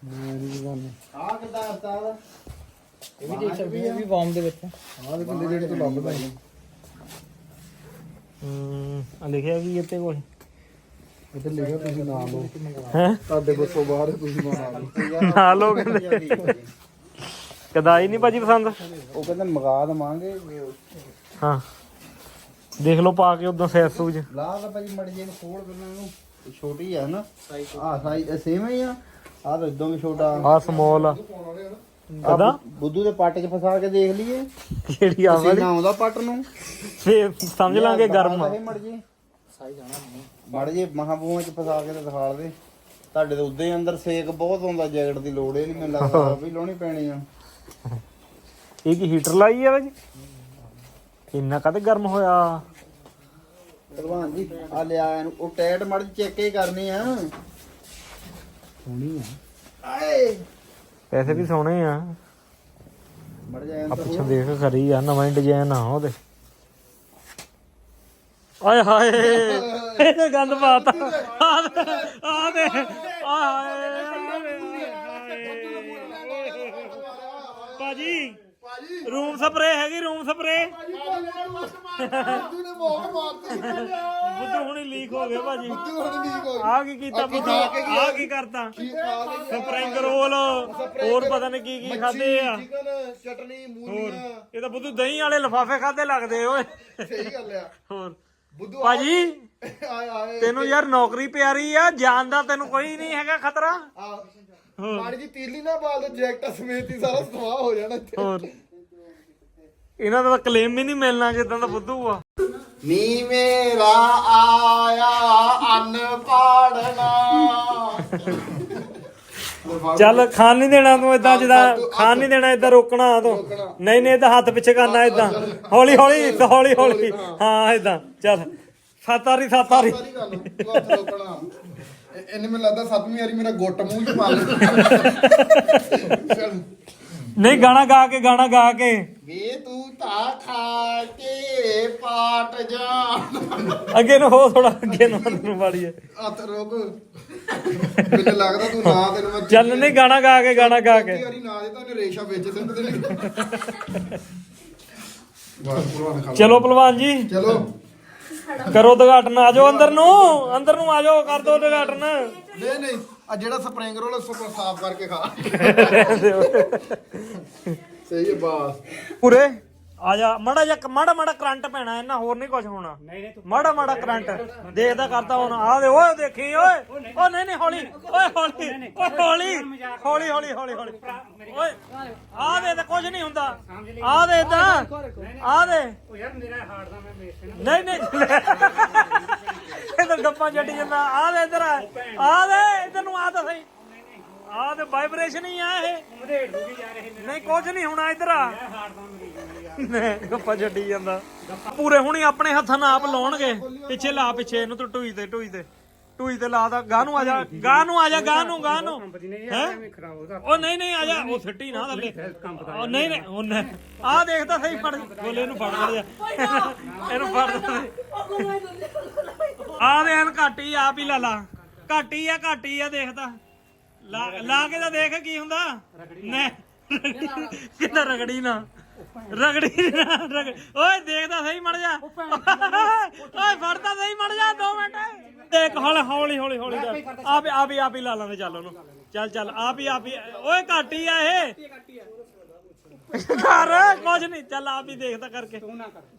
ਆਹ ਕਿੱਦਾਂ ਉਸਤਾਦ ਇਹ ਵੀ ਦੇਖ ਸਕਦੇ ਹੋ ਇਹ ਵੀ ਵਾਰਮ ਦੇ ਵਿੱਚ ਆਹ ਦੇ ਬੰਦੇ ਜਿਹੜੇ ਤੋਂ ਲੱਭਦਾ ਸੀ ਹੂੰ ਆ ਲਿਖਿਆ ਕੀ ਇੱਥੇ ਕੋਈ। ਇੱਥੇ ਲਿਖਿਆ ਤੁਸੀਂ ਨਾਮ ਲਓ ਹੈ? ਤੁਹਾਡੇ ਬੱਸੋਂ ਬਾਹਰ ਹੈ, ਤੁਸੀਂ ਨਾਮ ਲਓ ਨਾ ਲੋਕ ਕਹਿੰਦੇ ਕਦਾਈ ਨਹੀਂ ਭਾਜੀ ਪਸੰਦ? ਉਹ ਕਹਿੰਦੇ ਮਗਾ ਦਵਾਂਗੇ। ਹਾਂ। ਦੇਖ ਲਓ ਪਾ ਕੇ ਉਦੋਂ ਸੈਰ ਸੂਜ। ਲਾ ਦਾ ਭਾਜੀ ਮੜ ਜੇ ਨੂੰ ਖੋਲ ਦਿੰਦਾ ਇਹਨੂੰ ਇਹ ਛੋਟੀ ਆ ਨਾ ਆਹ ਸਾਈਜ਼ ਸੇਮ ਹੀ ਆ। ਆਹ ਤਾਂ ਇਦੋਂ ਵੀ ਛੋਟਾ। ਆ ਸਮੋਲ ਆ। ਆਹ ਕਦਾ? ਬੁੱਧੂ ਦੇ ਪੱਟ 'ਚ ਫਸਾ ਕੇ ਦੇਖ ਲਈਏ। ਕਿਹੜੀ ਆ ਵਾਲੀ? ਆਉਂਦਾ ਪੱਟ ਨੂੰ। ਫੇਰ ਸਮਝ ਲਾਂਗੇ ਗਰਮ। ਆ ਮੜ ਜੇ ਸਾਈਜ਼ ਆਣਾ ਨਹੀਂ ਮੜ ਜੇ ਮਹਾਬੂਆਂ 'ਚ ਫਸਾ ਕੇ ਤੇ ਦਿਖਾ ਦੇ ਤੁਹਾਡੇ ਤੇ ਉਦਾਂ ਅੰਦਰ ਸੇਕ ਬਹੁਤ ਆਉਂਦਾ ਜੈਕਟ ਦੀ ਲੋੜ ਹੀ ਨਹੀਂ ਮੈਨੂੰ ਲੱਗਦਾ ਆਪ ਹੀ ਲਾਉਣੀ ਪੈਣੀ ਆ। ਇਹ ਕੀ ਹੀਟਰ ਲਾਈ ਆ ਭਾਜੀ ਇੰਨਾ ਕਦੇ ਗਰਮ ਹੋਇਆ? ਭਗਵਾਨ ਜੀ ਆ ਲਿਆ ਇਹਨੂੰ ਉਹ ਟੈਟ ਮੜ ਚੈੱਕ ਹੀ ਕਰਨੀ ਆ। ਹੋਣੀ ਆ। ਆਏ! ਪੈਸੇ ਵੀ ਸੋਹਣੇ ਆ। ਮੜ ਜਾ ਆ ਪਿੱਛੋਂ ਦੇਖ ਖਰੀ ਆ ਨਵਾਂ ਡਿਜ਼ਾਈਨ ਆ ਉਹਦੇ। ਆਏ ਹਾਏ! ਇਹ ਗੰਦ ਪਾਤਾ। ਆ ਦੇ ਆ ਦੇ ਆਏ ਭਾਜੀ। ਰੂਮ ਸਪਰੇ ਹੈਗੀ ਰੂਮ ਸਪਰੇ? ਤੂੰ ਨੇ ਮੋਕ ਮਾਰਤੀ ਬੁੱਧੂ ਹੁਣੀ ਲੀਕ ਹੋ ਗਿਆ ਭਾਜੀ। ਹੁਣ ਹੋ ਆ ਕੀ ਕੀਤਾ ਬੁੱਧੂ? ਆ ਕੀ ਕਰਤਾ? ਕੀ ਖਾ ਲਈ ਸਪਰਿੰਗ ਰੋਲ ਹੋਰ ਪਤਾ ਨਹੀਂ ਕੀ ਕੀ ਖਾਦੇ ਆ। ਚਿਕਨ ਚਟਨੀ ਹੋਰ ਮੂਲੀਆਂ ਇਹ ਤਾਂ ਬੁੱਧੂ ਦਹੀਂ ਵਾਲੇ ਲਫਾਫੇ ਖਾਦੇ ਲੱਗਦੇ ਓਏ। ਸਹੀ ਗੱਲ ਆ। ਹੋਰ। ਬੁੱਧੂ ਭਾਜੀ। ਆਏ ਆਏ ਤੈਨੂੰ ਯਾਰ ਨੌਕਰੀ ਪਿਆਰੀ ਆ ਜਾਨ ਦਾ ਤੈਨੂੰ ਕੋਈ ਨਹੀਂ ਹੈਗਾ ਖਤਰਾ। ਆ ਮਾੜੀ ਜੀ ਤੀਲੀ ਨਾ ਬਾਲ ਦੇ ਜੈਕਟ ਸਮੇਤ ਹੀ ਸਾਰਾ ਸਵਾਹ ਹੋ ਜਾਣਾ ਇੱਥੇ। ਹੋਰ। ਇਹਨਾਂ ਦਾ ਤਾਂ ਕਲੇਮ ਹੀ ਨਹੀਂ ਮਿਲਣਾ ਜਿੱਦਾਂ ਦਾ ਬੁੱਧੂ ਆ। ਨੀ ਮੇਰਾ ਆਇਆ ਅੰਨ ਪਾੜਨਾ। ਚੱਲ ਖਾਣ ਨਹੀਂ ਦੇਣਾ ਤੂੰ ਇਦਾਂ ਜਿੱਦਾਂ ਖਾਣ ਨਹੀਂ ਦੇਣਾ ਇਦਾਂ ਰੋਕਣਾ ਤੂੰ। ਨਹੀਂ ਨਹੀਂ ਇਦਾਂ ਹੱਥ ਪਿੱਛੇ ਕਰਨਾ ਇਦਾਂ ਹੌਲੀ ਹੌਲੀ ਹੌਲੀ ਹੌਲੀ ਹਾਂ। ਇਦਾਂ ਚੱਲ। ਸਤਾਰੀ ਸਤਾਰੀ ਸਾਰੀ ਗੱਲ। ਤੂੰ ਹੱਥ ਰੋਕਣਾ ਇਹ- ਇਹਨੇ ਮੈਨੂੰ ਲੱਗਦਾ ਸੱਤਵੀਂ ਵਾਰੀ ਮੇਰਾ ਗੁੱਟ ਮੂੰਹ 'ਚ ਪਾ ਲਿਆ ਚੱਲ। ਨਹੀਂ ਗਾਣਾ ਗਾ ਕੇ ਗਾਣਾ ਗਾ ਕੇ। ਵੇ ਤੂੰ ਤਾਂ ਖਾ ਕੇ ਪਾਟ ਜਾ। ਅੱਗੇ ਨੂੰ ਹੋ ਥੋੜਾ ਅੱਗੇ ਨੂੰ ਅੰਦਰ ਨੂੰ ਵਾੜੀਏ ਹੱਥ ਰੋਕ। ਮੈਨੂੰ ਲੱਗਦਾ ਤੂੰ ਨਾ ਤੈਨੂੰ ਮੈਂ ਚੱਲ ਨਹੀਂ ਗਾਣਾ ਗਾ ਕੇ ਗਾਣਾ ਗਾ ਕੇ। ਵਾਰੀ ਨਾ ਦੇ ਤਾਂ ਉਹਨੇ ਰੇਸ਼ਾ ਵਿੱਚ ਸਿੰਦ ਦੇਣੀ। ਖਾ ਚਲੋ ਪਹਿਲਵਾਨ ਜੀ। ਚਲੋ। ਕਰੋ ਉਦਘਾਟਨ ਆ ਜਾਓ ਅੰਦਰ ਨੂੰ ਅੰਦਰ ਨੂੰ ਆ ਜਾਓ ਕਰ ਦੋ ਉਦਘਾਟਨ। ਨਹੀਂ ਨਹੀਂ ਆ ਜਿਹੜਾ ਸਪਰਿੰਗ ਰੋਲ ਸੁਪਰ ਸਾਫ਼ ਕਰਕੇ ਖਾ। ਸਹੀ ਹੈ ਬਾਸ। ਪੂਰੇ? ਆ ਜਾ ਮਾੜਾ ਜਿਹਾ ਮਾੜਾ ਮਾੜਾ ਕਰੰਟ ਪੈਣਾ ਇਹਨਾਂ ਹੋਰ ਨਹੀਂ ਕੁਝ ਹੋਣਾ। ਮਾੜਾ ਮਾੜਾ ਕਰੰਟ। ਦੇਖਦਾ ਕਰਦਾ ਹੁਣ ਆ ਦੇ ਓਏ ਦੇਖੀ ਓਏ। ਓ ਨਹੀਂ ਨਹੀਂ। ਹੌਲੀ ਓਏ ਹੌਲੀ ਓਏ ਹੌਲੀ। ਹੌਲੀ ਹੌਲੀ ਹੌਲੀ ਹੌਲੀ। ਓਏ ਆ ਦੇ ਤੇ ਕੁਝ ਨਹੀਂ ਹੁੰਦਾ। ਆ ਦੇ ਇਦਾਂ ਆ ਦੇ ਨਹੀਂ ਨਹੀਂ। ਇਹ ਤਾਂ ਗੱਪਾਂ ਜੱਟੀ ਜਾਂਦਾ। ਆ ਦੇ ਇਧਰ ਆ। ਦੇ ਇਧਰ ਨੂੰ ਆ ਤਾਂ ਸਹੀ। ਆ ਤੇ ਵਾਈਬ੍ਰੇਸ਼ਨ ਹੀ ਆ ਇਹ। ਨਹੀਂ ਕੁਝ ਨਹੀਂ ਹੋਣਾ ਇਧਰ ਆ। ਨਹੀਂ ਗੱਪਾਂ ਛੱਡੀ ਜਾਂਦਾ। ਪੂਰੇ ਹੁਣੀ ਆਪਣੇ ਹੱਥਾਂ ਨਾਲ ਆਪ ਲਾਉਣਗੇ। ਪਿੱਛੇ ਲਾ, ਪਿੱਛੇ ਇਹਨੂੰ ਤੂੰ ਟੂਈ ਤੇ ਟੂਈ ਤੇ। ਟੂਈ ਤੇ ਲਾ ਦਾ, ਗਾਹ ਨੂੰ ਆ ਜਾ, ਗਾਹ ਨੂੰ ਆ ਜਾ, ਗਾਹ ਨੂੰ ਗਾਹ ਨੂੰ। ਉਹ ਨਹੀਂ ਨਹੀਂ, ਆ ਜਾ, ਉਹ ਸਿੱਟੀ ਨਾ ਥੱਲੇ ਉਹ ਨਹੀਂ ਨਹੀਂ, ਉਹ ਆ ਦੇਖਦਾ ਸਹੀ ਫੜ ਬੋਲੇ ਇਹਨੂੰ ਫੜ ਫੜ ਜਾ ਇਹਨੂੰ ਫੜ ਆ ਦੇ ਐਨ ਘੱਟ ਹੀ ਆਪ ਹੀ ਲਾ ਲਾ। ਘੱਟ ਆ ਘੱਟ ਆ ਦੇਖਦਾ ਲਾ ਲਾ ਕੇ ਤਾਂ ਦੇਖ ਕੀ ਹੁੰਦਾ। ਨਹੀਂ। ਕਿੰਨਾ ਰਗੜੀ ਨਾ। ਰਗੜੀ ਨਾ ਰਗੜੀ। ਓਏ ਦੇਖਦਾ ਸਹੀ ਮੜ ਜਾ। ਓਏ ਫੜਦਾ ਸਹੀ ਮੜ ਜਾ 2 ਮਿੰਟ। ਦੇਖ ਹੌਲੀ ਹੌਲੀ ਹੌਲੀ ਹੌਲੀ ਕਰ ਆਪ ਆਪ ਹੀ ਆਪ ਹੀ ਲਾ ਲਾਂਦੇ ਚੱਲ ਉਹਨੂੰ। ਚੱਲ ਚੱਲ ਆਪ ਹੀ ਆਪ ਹੀ। ਓਏ ਘੱਟ ਹੀ ਆ ਇਹ। ਕਰ ਕੁਝ ਨਹੀਂ। ਚੱਲ ਆਪ ਹੀ ਦੇਖਦਾ ਕਰਕੇ।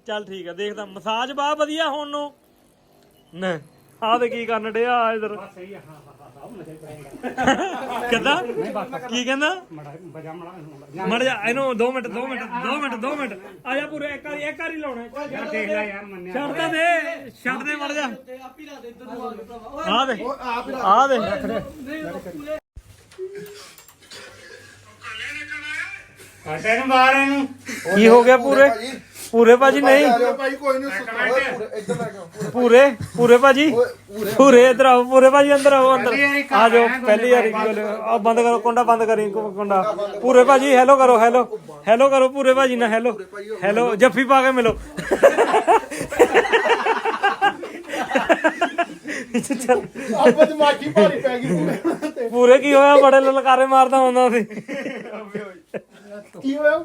ਚੱਲ ਠੀਕ ਆ ਦੇਖਦਾ ਮਸਾਜ ਬਾ ਵਧੀਆ ਹੋਣ ਨੂੰ। ਨੇ ਆਹ ਤੇ ਕੀ ਕਰਨ ਡਿਆ ਇਧਰ। ਕਿੱਦਾਂ ਕੀ ਕਹਿੰਦਾ? ਮੜ ਜਾ ਇਹਨੂੰ 2 ਮਿੰਟ 2 ਮਿੰਟ 2 ਮਿੰਟ 2 ਮਿੰਟ। ਆ ਜਾ ਪੂਰੇ ਇੱਕ ਵਾਰੀ ਇੱਕ ਵਾਰੀ ਲਾਉਣਾ। ਦੇਖ ਲੈ ਯਾਰ ਮੰਨਿਆ ਛੱਡ ਤਾਂ ਦੇ ਛੱਡ ਦੇ ਮੜ ਜਾ। ਆ ਦੇ। ਆ ਦੇ। ਕੀ ਹੋ ਗਿਆ ਪੂਰੇ? ਪੂਰੇ ਭਾਜੀ ਨਹੀਂ। ਭਾਈ ਕੋਈ ਨਹੀਂ ਸੁੱਤਾ ਓਏ ਪੂਰੇ ਇੱਧਰ ਲੈ ਕੇ ਆਓ, ਪੂਰੇ ਪੂਰੇ ਭਾਜੀ? ਪੂਰੇ। ਪੂਰੇ ਇਧਰ ਆਓ ਪੂਰੇ ਭਾਜੀ ਅੰਦਰ ਆਓ ਅੰਦਰ। ਆ ਜਾਓ ਪਹਿਲੀ ਵਾਰੀ ਕੀ ਗੱਲ ਆ ਬੰਦ ਕਰੋ ਕੁੰਡਾ ਬੰਦ ਕਰੀ ਕੁੰਡਾ। ਪੂਰੇ ਭਾਜੀ ਹੈਲੋ ਕਰੋ ਹੈਲੋ ਹੈਲੋ ਕਰੋ ਪੂਰੇ ਭਾਜੀ ਨਾਲ ਹੈਲੋ ਹੈਲੋ ਜੱਫੀ ਪਾ ਕੇ ਮਿਲੋ। ਚੱਲ, ਆਪਾਂ ਦਿਮਾਗੀ ਭਾਰੀ ਪੈ ਗਈ ਪੂਰੇ। ਤੇ ਪੂਰੇ ਕੀ ਹੋਇਆ? ਬੜੇ ਲਲਕਾਰੇ ਮਾਰਦਾ ਹੁੰਦਾ ਸੀ। ਕੀ ਹੋਇਆ?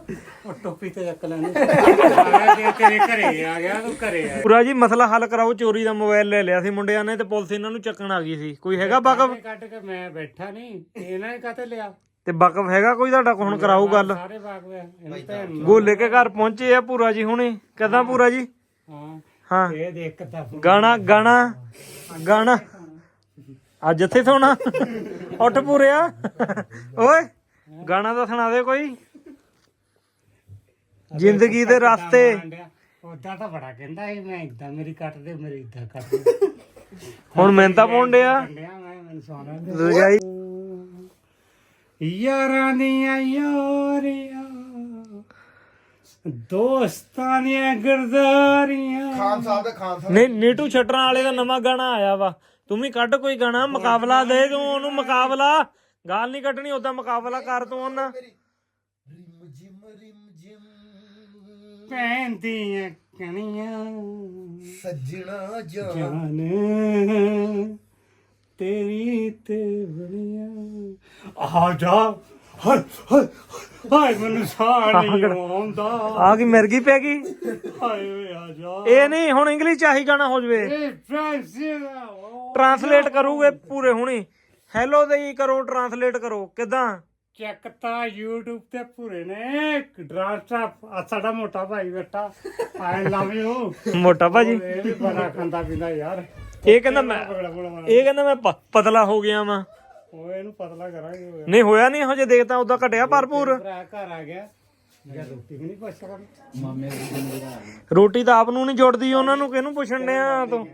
ਟੋਪੀ ਤੇ ਚੱਕ ਲੈਣੀ। ਆ ਗਿਆ ਤੇਰੇ ਘਰੇ ਆ ਗਿਆ ਤੂੰ ਘਰੇ ਆ। ਪੂਰਾ ਜੀ ਮਸਲਾ ਹੱਲ ਕਰਾਓ ਚੋਰੀ ਦਾ ਮੋਬਾਈਲ ਲੈ ਲਿਆ ਸੀ। ਮੁੰਡਿਆਂ ਨੇ ਤੇ ਪੁਲਿਸ ਇਹਨਾਂ ਨੂੰ ਚੱਕਣ ਆ ਗਈ ਸੀ। ਕੋਈ ਹੈਗਾ ਬਕਫ? ਕੱਟ ਕੇ ਮੈਂ ਬੈਠਾ ਨਹੀਂ। ਇਹਨਾਂ ਨੇ ਕਾਤੇ ਲਿਆ? ਤੇ ਬਕਫ ਹੈਗਾ ਕੋਈ ਤੁਹਾਡਾ? ਹੁਣ ਕਰਾਓ ਗੱਲ। ਸਾਰੇ ਬਾਗ ਇਹਨੂੰ ਭੈਣ ਨੂੰ- ਗੋਲੇ ਕੇ ਘਰ ਪਹੁੰਚੇ ਆ ਪੂਰਾ ਜੀ ਹੁਣੇ। ਕਦਾਂ ਪੂਰਾ ਜੀ? ਹਾਂ। ਹਾਂ। ਇਹ ਦੇਖ ਕਿੱਦਾਂ ਗਾਣਾ ਗਾਣਾ ਗਾਣਾ। ਅੱਜ ਇੱਥੇ ਸੋਣਾ। ਉੱਠ ਪੂਰਿਆ। ਓਏ ਗਾਣਾ ਤਾਂ ਸੁਣਾ ਦੇ ਕੋਈ। ਜ਼ਿੰਦਗੀ ਦੇ ਰਸਤੇ। ਉਦਾਂ ਤਾਂ ਬੜਾ ਕਹਿੰਦਾ ਸੀ ਮੈਂ ਇਦਾਂ ਮੇਰੀ ਕੱਟ ਦੇ ਮੇਰੀ ਇਦਾਂ ਕੱਟ ਦੇ। ਹੁਣ ਮਿਹਨਤਾਂ ਪਾਉਣ ਡਿਆ। ਕੰਡਿਆ ਮੈਂ ਮੈਨੂੰ ਸੋਣਾ ਰਜਾਈ। ਯਾਰਾਂ ਦੀਆਂ ਯਾਰੀਆਂ। ਦੋਸਤਾਂ ਦੀਆਂ ਗਰਦਾਰੀਆਂ ਖਾਨ ਸਾਹਿਬ ਦੇ ਖਾਨ ਸਾਹਿਬ ਨਹੀਂ ਨੀਟੂ ਛਟਰਾਂ ਵਾਲੇ ਦਾ ਨਵਾਂ ਗਾਣਾ ਆਇਆ ਵਾ। ਤੂੰ ਵੀ ਕੱਢ ਕੋਈ ਗਾਣਾ ਮੁਕਾਬਲਾ ਦੇ ਤੂੰ ਉਹਨੂੰ ਮੁਕਾਬਲਾ। ਗਾਲ ਨਹੀਂ ਕੱਢਣੀ ਉਦਾਂ ਮੁਕਾਬਲਾ ਕਰ ਤੂੰ ਉਹਨਾਂ ਰਿਮ ਜਿਮ ਰਿਮ ਜਿਮ। ਪੈਂਦੀਆਂ ਕਣੀਆਂ ਸੱਜਣਾ ਜਾਨ ਤੇਰੀ ਤੇ ਬਣੀਆਂ। ਆ ਜਾ। ਹਾਏ ਹਾਏ ਹਾਏ ਮੈਨੂੰ ਸਾਹ ਨਹੀਂ ਆਉਂਦਾ। ਆ ਕੀ ਮਿਰਗੀ ਪੈ ਗਈ? ਹਾਏ ਓਏ ਆ ਜਾ। ਇਹ ਨਹੀਂ ਹੁਣ ਇੰਗਲਿਸ਼ ਚਾਹੀ ਗਾਣਾ ਹੋ ਜਵੇ। ਇਹ ਟਰਾਂਸਲੇਟ ਕਰੂਗੇ ਪੂਰੇ ਹੁਣੀ। ਹੈਲੋ ਦੇ ਕਰੋ ਟਰਾਂਸਲੇਟ ਕਰੋ। ਕਿਦਾਂ? ਚੈੱਕ ਤਾਂ YouTube ਤੇ ਪੂਰੇ ਨੇ। ਡਰਾਸਟਾ ਆ ਸਾਡਾ ਮੋਟਾ ਭਾਈ ਬੇਟਾ ਆਈ ਲਵ ਯੂ। ਮੋਟਾ ਭਾਜੀ। ਇਹ ਵੀ ਬੜਾ ਖਾਂਦਾ ਪੀਂਦਾ ਯਾਰ। ਇਹ ਕਹਿੰਦਾ ਮੈਂ ਇਹ ਕਹਿੰਦਾ ਮੈਂ ਪ- ਪਤਲਾ ਹੋ ਗਿਆ ਵਾਂ। ਉਹ ਇਹਨੂੰ ਪਤਲਾ ਕਰਾਂਗੇ ਨਹੀਂ ਹੋਇਆ ਨਹੀਂ ਹਜੇ ਦੇਖਦਾ ਉਦਾਂ ਘਟਿਆ ਭਰਪੂਰ। ਭਰਾ ਘਰ ਆ ਗਿਆ। ਰੋਟੀ ਨਹੀਂ ਤਾਂ ਆਪ ਨੂੰ ਨਹੀਂ ਜੁੜਦੀ ਉਹਨਾਂ ਨੂੰ ਕਿਹਨੂੰ ਪੁੱਛਣ ਡਿਆ ਤੂੰ?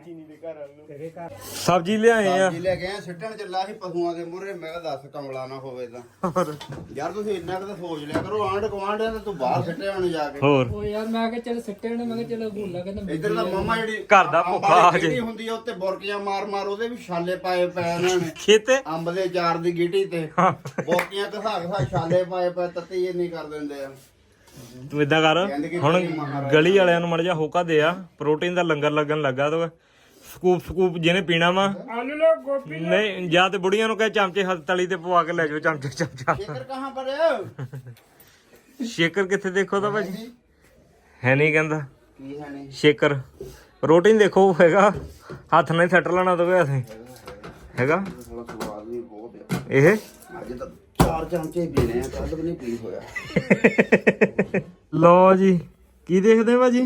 ਸਬਜ਼ੀ ਲਿਆਏ ਆ। ਜੀ ਲੈ ਕੇ ਆਏ ਸਿੱਟਣ ਚੱਲਾ ਸੀ ਪਸ਼ੂਆਂ ਦੇ ਮੂਹਰੇ। ਮੈਂ ਕਿਹਾ ਦੱਸ ਕਮਲਾ ਨਾ ਹੋਵੇ ਤਾਂ। ਹੋਰ? ਯਾਰ ਤੁਸੀਂ ਇੰਨਾ ਕੁ ਤਾਂ ਸੋਚ ਲਿਆ ਕਰੋ ਆਂਢ ਗੁਆਂਢ ਤੇ ਤੂੰ ਬਾਹਰ ਸਿੱਟੇ ਹੋਣ ਜਾ ਕੇ। ਹੋਰ? ਉਹ ਯਾਰ ਮੈਂ ਕਿਹਾ ਚੱਲ ਸਿੱਟੇ ਨੇ ਮੈਂ ਕਿਹਾ ਚਲੋ ਭੁੱਲਾ ਕਹਿੰਦਾ ਇੱਧਰ ਦਾ ਮਾਮਾ ਜਿਹੜੀ ਘਰ ਦਾ ਅੰਬ ਭੁੱਖਾ ਆ ਜੇ। ਗੀਟੀ ਹੁੰਦੀ ਆ ਉੱਤੇ ਬੁਰਕੀਆਂ ਮਾਰ ਮਾਰ ਉਹਦੇ ਵੀ ਛਾਲੇ ਪਾਏ ਪਏ ਉਹਨਾਂ ਨੇ। ਖੇਤੇ? ਅੰਬ ਦੇ ਚਾਰ ਦੀ ਗੀਟੀ ਤੇ। ਬੋਕੀਆਂ ਘਸਾ ਘਸਾ ਛਾਲੇ ਪਾਏ ਪਏ ਤੱਤੀ ਇੰਨੀ ਕਰ ਦਿੰਦੇ ਆ। ਤੂੰ ਇਦਾਂ ਕਰ ਹੁਣ ਗਲੀ ਵਾਲਿਆਂ ਨੂੰ ਮੜ ਜਾ ਹੋਕਾ ਦੇ ਆ ਪ੍ਰੋਟੀਨ ਦਾ ਲੰਗਰ ਲੱਗਣ ਲੱਗਾ ਤੋ ਸਕੂਪ ਸਕੂਪ ਜਿਹਨੇ ਪੀਣਾ ਵਾ। ਆਲੂ ਲੋ ਗੋਪੀ ਨਹੀਂ ਜਾਂ ਤੇ ਬੁੜੀਆਂ ਨੂੰ ਕਹੇ ਚਮਚੇ ਹੱਥ ਤਲੀ ਤੇ ਪਵਾ ਕੇ ਲੈ ਜਾਓ ਚਮਚੇ ਚਮਚਾ। ਸ਼ੇਕਰ ਕਹਾਂ ਪਰ? ਸ਼ੇਕਰ ਕਿੱਥੇ ਦੇਖੋ ਤਾਂ ਭਾਜੀ? ਹੈ ਨਹੀਂ ਕਹਿੰਦਾ। ਕੀ ਹੈ ਨਹੀਂ? ਸ਼ੇਕਰ। ਪ੍ਰੋਟੀਨ ਦੇਖੋ ਹੈਗਾ। ਹੱਥ ਨਾਲ ਹੀ ਸੱਟ ਲੈਣਾ ਤੋ ਹੈਗਾ? ਇਹ? ਚਾਰ ਚਮਚੇ ਪੀਣੇ ਆ ਕੱਲ ਵੀ ਨਹੀਂ ਪੀ ਹੋਇਆ। ਲਓ ਜੀ ਕੀ ਦੇਖਦੇ ਭਾਜੀ?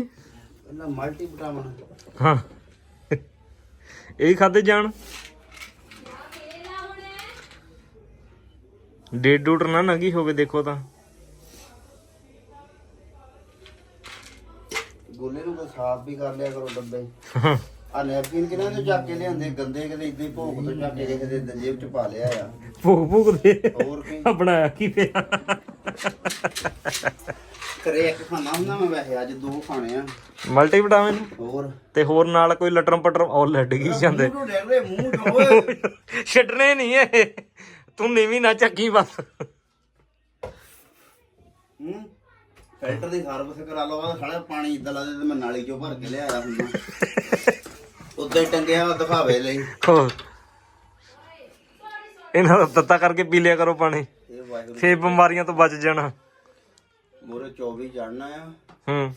ਪਹਿਲਾਂ ਮਲਟੀ ਵਿਟਾਮਿਨ। ਹਾਂ। ਇਹ ਖਾਦੇ ਜਾਣ। ਡੇਟ ਡੂਟ ਨਾ ਨੰਗੀ ਹੋਵੇ ਦੇਖੋ ਤਾਂ। ਗੋਲੇ ਨੂੰ ਕੋਈ ਸਾਫ਼ ਵੀ ਕਰ ਲਿਆ ਕਰੋ ਡੱਬੇ। ਆ ਨੈਪਕਿਨ ਕਿਨਾਂ ਤੋਂ ਚੱਕ ਕੇ ਲਿਆਂਦੇ ਗੰਦੇ ਕਦੇ ਇਦਾਂ ਹੀ ਭੋਗ ਤੋਂ ਚੱਕ ਕੇ ਕਿਸੇ ਦੇ ਜੇਬ ਚ ਪਾ ਲਿਆ ਆ। ਭੂਕ ਭੂਕ ਦੇ। ਹੋਰ ਕੀ? ਬਣਾਇਆ ਕੀ ਪਿਆ? ਕਰੇ ਇੱਕ ਖਾਣਾ ਹੁੰਦਾ ਮੈਂ ਵੈਸੇ ਅੱਜ ਦੋ ਖਾਣੇ ਆ। Multivitamin? ਹੋਰ? ਤੇ ਹੋਰ ਨਾਲ ਕੋਈ ਲਟਰਮ ਪਟਰਮ ਉਹ ਲੱਡ ਗਈ ਜਾਂਦੇ। ਮੂੰਹ ਡੇਗ ਦੇ ਮੂੰਹ ਚ ਓਏ ਛੱਡਣੇ ਨਹੀਂ ਇਹ। ਤੂੰ ਨੀਵੀਂ ਨਾ ਚੱਕੀ ਬਸ। ਹੂੰ? ਫਿਲਟਰ ਦੀ ਸਰਵਿਸ ਕਰਾ ਲਓ ਆ ਸਾਲਾ ਪਾਣੀ ਇਦਾਂ ਲਾ ਦੇ ਤੇ ਮੈਂ ਨਾਲੀ ਚੋਂ ਭਰ ਕੇ ਲਿਆਇਆ ਹੁੰਦਾ। ਉੱਤੇ ਟੰਗਿਆ ਹੋਇਆ ਦਿਖਾਵੇ ਲਈ। ਹੋਰ? ਇਹਨਾਂ ਦਾ ਤੱਤਾ ਕਰਕੇ ਪੀ ਲਿਆ ਕਰੋ ਪਾਣੀ। ਇਹ ਵਾਹਿਗੁਰੂ ਫੇਰ ਬਿਮਾਰੀਆਂ ਤੋਂ ਬਚ ਜਾਣਾ। ਮੋਰੇ 24 ਚੜਨਾ ਆ। ਹੂੰ।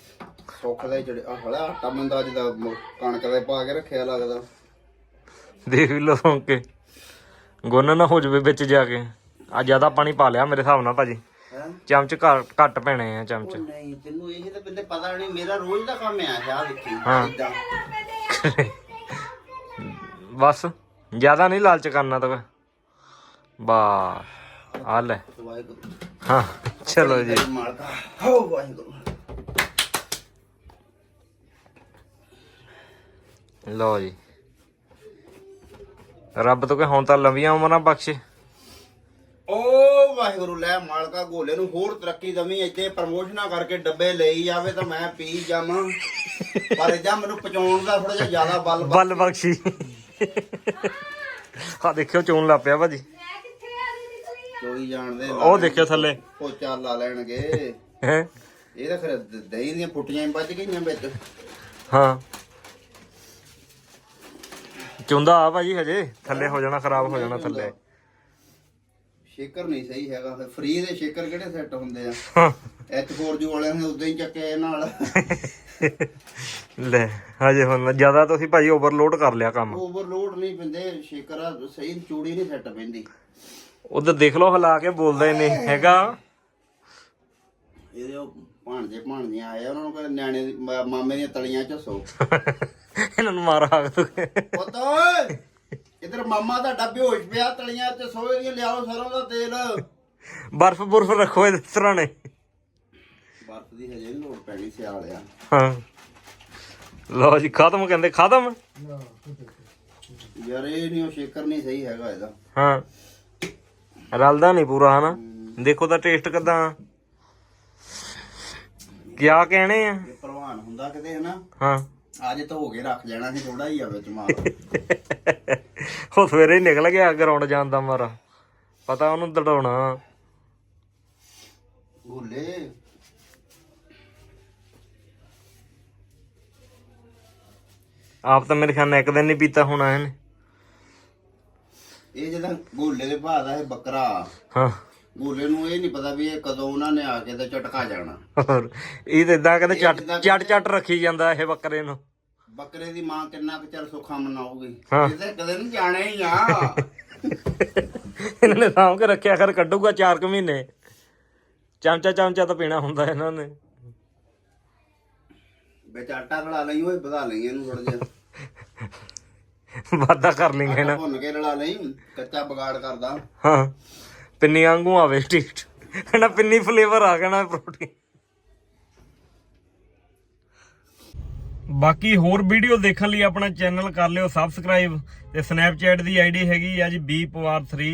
ਸੁੱਖ ਦਾ ਚੜੇ ਆ ਹਲਾ ਆਟਾ ਬੰਦਾ ਅੱਜ ਦਾ ਮ- ਕਣਕ ਦੇ ਪਾ ਕੇ ਰੱਖਿਆ ਲੱਗਦਾ। ਦੇਖ ਵੀ ਕੇ। ਗੁੰਨ ਨਾ ਹੋ ਜਵੇ ਵਿੱਚ ਜਾ ਕੇ। ਆ ਜ਼ਿਆਦਾ ਪਾਣੀ ਪਾ ਲਿਆ ਮੇਰੇ ਹਿਸਾਬ ਨਾਲ ਭਾਜੀ। ਹੈ? ਚਮਚ ਘੱਟ ਘੱਟ ਪੈਣੇ ਆ ਚਮਚ। ਉਹ ਨਹੀਂ ਤੈਨੂੰ ਇਹ ਤਾਂ ਬੰਦੇ ਪਤਾ ਨਹੀਂ ਮੇਰਾ ਰੋਜ਼ ਦਾ ਕੰਮ ਆ ਸ਼ਾਹ ਦੇਖੀ ਹਾਂ। ਏਦਾਂ। ਬਸ ਜ਼ਿਆਦਾ ਨਹੀਂ ਲਾਲਚ ਕਰਨਾ ਤਾਂ ਬਾ ਆ ਲੈ। ਵਾਹਿਗੁਰੂ ਹਾਂ ਚਲੋ ਜੀ। ਮਾਲਕਾ ਹੋ ਵਾਹਿਗੁਰੂ ਲਓ ਜੀ। ਰੱਬ ਤੋਂ ਕਿ ਹੁਣ ਤਾਂ ਲੰਬੀਆਂ ਉਮਰਾਂ ਬਖਸ਼ੇ। ਓ ਵਾਹਿਗੁਰੂ ਲੈ ਮਾਲਕਾ ਗੋਲੇ ਨੂੰ ਹੋਰ ਤਰੱਕੀ ਦਵੀਂ ਇੱਥੇ ਪ੍ਰਮੋਸ਼ਨਾਂ ਕਰਕੇ ਡੱਬੇ ਲਈ ਜਾਵੇ ਤਾਂ ਮੈਂ ਪੀ ਜਾਵਾਂ। ਪਰ ਜਾਂ ਮੈਨੂੰ ਪਚਾਉਣ ਦਾ ਥੋੜਾ ਜਿਹਾ ਜ਼ਿਆਦਾ ਬਲ ਬਲ- ਬਖਸ਼ੀ। ਆ ਦੇਖਿਓ ਚੋਣ ਲੱਗ ਪਿਆ ਭਾਜੀ। ਚੋਈ ਜਾਣਦੇ ਉਹ ਦੇਖਿਓ ਥੱਲੇ। ਪੋਚਾ ਲਾ ਲੈਣਗੇ। ਹੈ? ਇਹ ਤਾਂ ਫਿਰ ਦਹੀਂ ਦੀਆਂ ਪੁੱਟੀਆਂ ਹੀ ਵੱਜ ਗਈਆਂ ਵਿੱਚ। ਹਾਂ। ਚੁੰਦਾ ਆ ਭਾਜੀ ਹਜੇ ਥੱਲੇ ਹੋ ਜਾਣਾ ਖਰਾਬ ਹੋ ਜਾਣਾ ਥੱਲੇ। ਸ਼ੇਕਰ ਨਹੀਂ ਸਹੀ ਹੈਗਾ। ਫਿਰ ਫ੍ਰੀ ਦੇ ਸ਼ੇਕਰ ਕਿਹੜੇ ਸੈੱਟ ਹੁੰਦੇ ਆ? ਹਾਂ। H4G ਵਾਲਿਆਂ ਨੇ ਉਦਾਂ ਹੀ ਚੱਕੇ ਨਾਲ। ਲੈ ਹਜੇ ਹੁਣ ਜ਼ਿਆਦਾ ਤੁਸੀਂ ਭਾਜੀ ਓਵਰਲੋਡ ਕਰ ਲਿਆ ਕੰਮ। ਓਵਰਲੋਡ ਨਹੀਂ ਪੈਂਦੇ ਸ਼ੇਕਰ ਸਹੀ ਚੂੜੀ ਨਹੀਂ ਸੈੱਟ ਪੈਂਦੀ। ਉਧਰ ਦੇਖ ਲਓ ਹਿਲਾ ਕੇ ਬੋਲਦਾ ਨਹੀਂ ਹੈਗਾ। ਇਹਦੇ ਉਹ ਭਾਣਜੇ ਭਾਣਜੀਆਂ ਆਏ ਆ, ਉਹਨਾਂ ਨੂੰ ਕਹਿੰਦੇ ਨਿਆਣੇ ਦੀ- ਮਾ- ਮਾਮੇ ਦੀਆਂ ਤਲੀਆਂ ਝੱਸੋ ਇਹਨਾਂ ਨੂੰ ਮਾਰ ਹਾਕ ਤੂੰ। ਪੁੱਤ ਓਏ ਇਧਰ ਮਾਮਾ ਤੁਹਾਡਾ ਬੇਹੋਸ਼ ਪਿਆ ਤਲੀਆਂ ਚ ਸੋਏ ਦੀਆਂ ਲਿਆਓ ਸਰੋਂ ਦਾ ਤੇਲ। ਬਰਫ ਬੁਰਫ ਰੱਖੋ ਇਹਦੇ ਸਰਾਣੇ ਬਰਫ ਦੀ ਹਜੇ ਨੀ ਲੋੜ ਪੈਣੀ ਸਿਆਲ ਆ। ਹਾਂ। ਲਓ ਜੀ ਖਤਮ ਕਹਿੰਦੇ ਖਤਮ? ਯਾਰ ਇਹ ਨਹੀਂ ਉਹ ਸ਼ੇਕਰ ਨਹੀਂ ਸਹੀ ਹੈਗਾ ਇਹਦਾ। ਹਾਂ। ਰਲਦਾ ਨਹੀਂ ਪੂਰਾ ਹਨਾ? ਦੇਖੋ ਤਾਂ ਟੇਸਟ ਕਿਦਾਂ ਕਿਆ ਕਹਿਣੇ ਆ? ਭਲਵਾਨ ਹੁੰਦਾ ਕਿਤੇ ਹਨਾ? ਹਾਂ। ਅੱਜ ਧੋ ਕੇ ਰੱਖ ਜਾਣਾ ਸੀ ਥੋੜਾ ਹੀ ਆ ਵਿੱਚ ਮਾਲ। ਉਹ ਸਵੇਰੇ ਹੀ ਨਿਕਲ ਗਿਆ ਗਰਾਊਂਡ ਜਾਣ ਦਾ ਮਾਰਾ। ਪਤਾ ਉਹਨੂੰ ਦੜਾਉਣਾ। ਭੁੱਲੇ। ਆਪ ਤਾਂ ਮੇਰੇ ਖਿਆਲ ਨਾਲ ਇੱਕ ਦਿਨ ਨਹੀਂ ਪੀਤਾ ਹੋਣਾ ਇਹਨੇ। ਇਹ ਜਦੋਂ ਗੋਲੇ ਦੇ ਭਾਅ ਦਾ ਇਹ ਬੱਕਰਾ ਹਾਂ। ਗੋਲੇ ਨੂੰ ਇਹ ਨਹੀਂ ਪਤਾ ਵੀ ਇਹ ਕਦੋਂ ਉਹਨਾਂ ਨੇ ਆ ਕੇ ਤੇ ਝਟਕਾ ਜਾਣਾ। ਹੋਰ ਇਹ ਤਾਂ ਇਦਾਂ ਕਹਿੰਦੇ ਚੱਟ ਚੱਟ ਚੱਟ ਰੱਖੀ ਜਾਂਦਾ ਇਹ ਬੱਕਰੇ ਨੂੰ। ਬੱਕਰੇ ਦੀ ਮਾਂ ਕਿੰਨਾ ਕੁ ਚਿਰ ਸੁੱਖਾ ਮਨਾਉਗੀ ਹਾਂ। ਇਹ ਤਾਂ ਕਦੇ ਨਹੀਂ ਜਾਣਾ ਹੀ ਆ। ਇਹਨਾਂ ਨੇ ਸਾਂਭ ਕੇ ਰੱਖਿਆ ਕਰ ਕੱਢੂਗਾ 4 ਕੁ ਮਹੀਨੇ। ਚਮਚਾ ਚਮਚਾ ਤਾਂ ਪੀਣਾ ਹੁੰਦਾ ਇਹਨਾਂ ਨੇ। ਵਿੱਚ ਆਟਾ ਰਲਾ ਲਈ ਓਏ ਵਧਾ ਲਈ ਇਹਨੂੰ ਥੋੜਾ ਜਿਹਾ। ਵਾਦਾ ਕਰ ਲਈਏ ਨਾ। ਭੁੰਨ ਕੇ ਰਲਾ ਲਈ ਕੱਚਾ ਬਗਾੜ ਕਰਦਾ। ਹਾਂ। ਪਿੰਨੀ ਵਾਂਗੂ ਆਵੇ ਟਿਕਟ ਇਹਨਾਂ ਪਿੰਨੀ ਫਲੇਵਰ ਆ ਗਿਆ ਪ੍ਰੋਟੀਨ ਬਾਕੀ ਹੋਰ ਵੀਡੀਓ ਦੇਖਣ ਲਈ ਆਪਣਾ ਚੈਨਲ ਕਰ ਲਿਓ ਸਬਸਕ੍ਰਾਈਬ ਤੇ ਸਨੈਪਚੈਟ ਦੀ ਆਈਡੀ ਹੈਗੀ ਆ ਜੀ bpawar3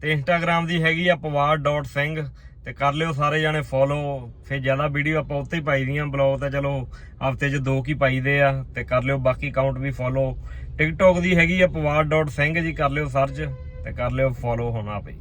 ਤੇ ਇੰਸਟਾਗ੍ਰam ਦੀ ਹੈਗੀ ਆ pawar.ਸਿੰਘ ਤੇ ਕਰ ਲਿਓ ਸਾਰੇ ਜਾਣੇ ਫੋਲੋ ਫਿਰ ਜ਼ਿਆਦਾ ਵੀਡੀਓ ਆਪਾਂ ਉੱਤੇ ਹੀ ਪਾਈ ਦੀਆਂ ਬਲੌਗ ਤਾਂ ਚਲੋ ਹਫ਼ਤੇ 'ਚ ਦੋ ਕੀ ਪਾਈਦੇ ਆ। ਤੇ ਕਰ ਲਿਓ ਬਾਕੀ ਅਕਾਊਂਟ ਵੀ ਫੋਲੋ ਟਿਕਟੌਕ ਦੀ ਹੈਗੀ ਆ pawar.ਸਿੰਘ ਜੀ, ਕਰ ਲਿਓ ਸਰਚ ਤੇ ਕਰ ਲਿਓ ਫੋਲੋ ਹੋਣਾ ਪਈ